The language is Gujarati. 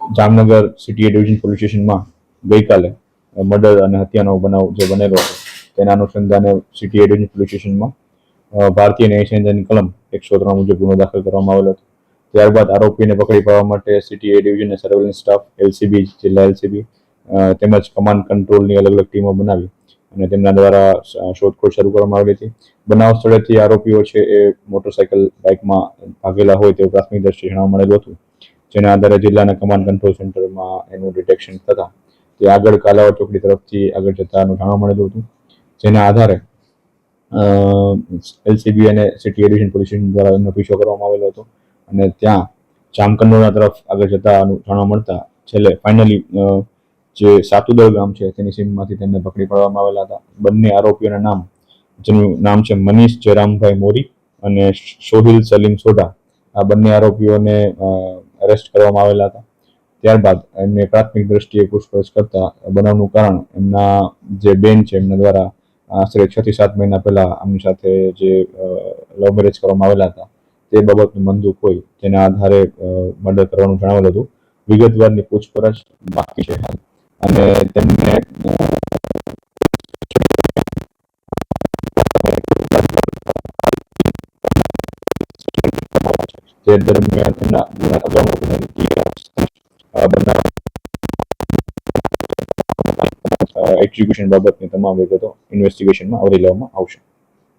જામનગર સિટી ડિવિઝન પોલીસ સ્ટેશનમાં ગઈકાલે મર્ડર અને હત્યાનો બનાવ જે બનેલો હતો તેના અનુસંધાને સિટી ડિવિઝન પોલીસ સ્ટેશનમાં ભારતીય ન્યાય સંહિતાની કલમ એકસો ત્રણ મુજબ ગુનો દાખલ કરવામાં આવેલો હતો. ત્યારબાદ આરોપીને પકડી પાડવા માટે city division surveillance staff LCB જિલ્લા એલસીબી તેમજ કમાન્ડ કંટ્રોલની અલગ અલગ ટીમો બનાવી અને તેમના દ્વારા શોધખોળ શરૂ કરવામાં આવેલી હતી. બનાવ સ્થળેથી આરોપીઓ છે એ મોટરસાયકલ બાઇકમાં ભાગેલા હોય તેવું પ્રાથમિક દ્રષ્ટિએ જાણવા મળેલું હતું, જેના આધારે જિલ્લાના કમાન્ડ કંટ્રોલ સેન્ટરમાં એનું ડિટેક્શન થતા, તે આગળ કાલાવડ ચોકડી તરફથી આગળ જતાનું જાણવા મળેલું હતું, જેના આધારે એલસીબી અને સિટી એડિશન પોલીસ દ્વારા એમનો પીછો કરવામાં આવેલો હતો. અને ત્યાં જામકંડોળા તરફ આગળ જતાનું જાણવા મળતા, છેલ્લે ફાઇનલી જે સાતુદળ ગામ છે, તેની સીમમાંથી તેમને પકડી પાડવામાં આવેલા હતા. બંને આરોપીઓના નામ, જેનું નામ છે મનીષ જયરામભાઈ મોરી અને સોહિલ સલીમ સોઢા, આ બંને આરોપીઓને અરેસ્ટ કરવામાં આવેલા હતા. ત્યારબાદ એમને પ્રાથમિક દ્રષ્ટિએ પૂછપરછ કરતા બનાવનું કારણ એમના જે બેન છે, એમના દ્વારા આશરે છ થી સાત મહિના પહેલા આમની સાથે જે લવ મેરેજ કરવામાં આવેલા હતા, તે બાબતનું મંદુક હોય, તેના આધારે મર્ડર કરવાનું જણાવેલું હતું. વિગતવારની પૂછપરછ બાકી છે હાલ. અને તેમને તે દરમિયાન એક્ઝિક્યુશન બાબતની તમામ વિગતો ઇન્વેસ્ટિગેશનમાં આવરી લેવામાં આવશે.